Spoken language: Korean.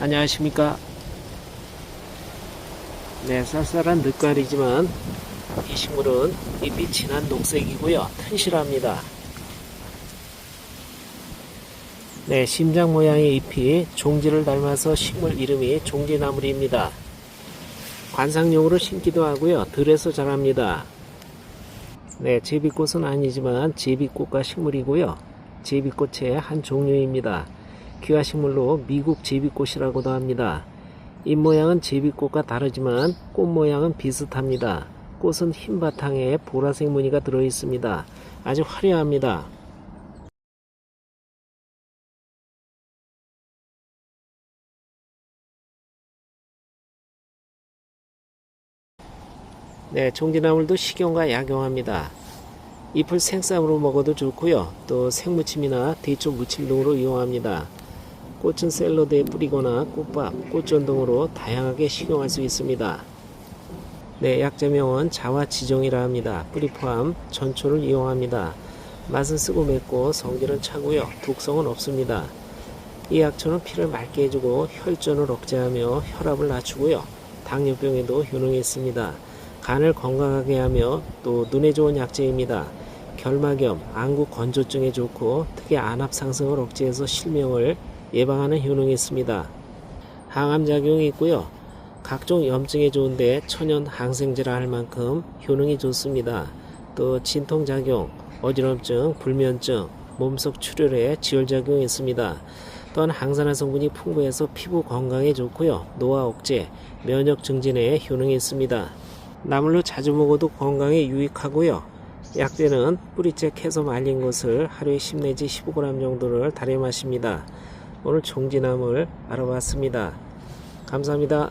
안녕하십니까? 네 쌀쌀한 늦가을이지만 이 식물은 잎이 진한 녹색이고요. 튼실합니다. 네 심장 모양의 잎이 종지를 닮아서 식물 이름이 종지나물입니다. 관상용으로 심기도 하고요. 들에서 자랍니다. 네 제비꽃은 아니지만 제비꽃과 식물이고요. 제비꽃의 한 종류입니다 귀화 식물로 미국 제비꽃이라고도 합니다. 잎 모양은 제비꽃과 다르지만 꽃 모양은 비슷합니다. 꽃은 흰 바탕에 보라색 무늬가 들어 있습니다. 아주 화려합니다. 네, 종지나물도 식용과 약용합니다. 잎을 생쌈으로 먹어도 좋고요. 또 생무침이나 대초 무침 등으로 이용합니다. 꽃은 샐러드에 뿌리거나 꽃밥, 꽃전 등으로 다양하게 식용할 수 있습니다. 네, 약재명은 자화지종이라 합니다. 뿌리 포함 전초를 이용합니다. 맛은 쓰고 맵고 성질은 차고요. 독성은 없습니다. 이 약초는 피를 맑게 해주고 혈전을 억제하며 혈압을 낮추고요. 당뇨병에도 효능이 있습니다. 간을 건강하게 하며 또 눈에 좋은 약재입니다. 결막염, 안구 건조증에 좋고 특히 안압 상승을 억제해서 실명을 예방하는 효능이 있습니다. 항암 작용이 있고요. 각종 염증에 좋은데 천연 항생제라 할 만큼 효능이 좋습니다. 또 진통 작용, 어지럼증, 불면증, 몸속 출혈에 지혈작용이 있습니다. 또한 항산화 성분이 풍부해서 피부 건강에 좋고요. 노화 억제, 면역 증진에 효능이 있습니다. 나물로 자주 먹어도 건강에 유익하고요. 약재는 뿌리째 캐서 말린 것을 하루에 10 내지 15g 정도를 달여 마십니다. 오늘 종지나물 알아봤습니다. 감사합니다.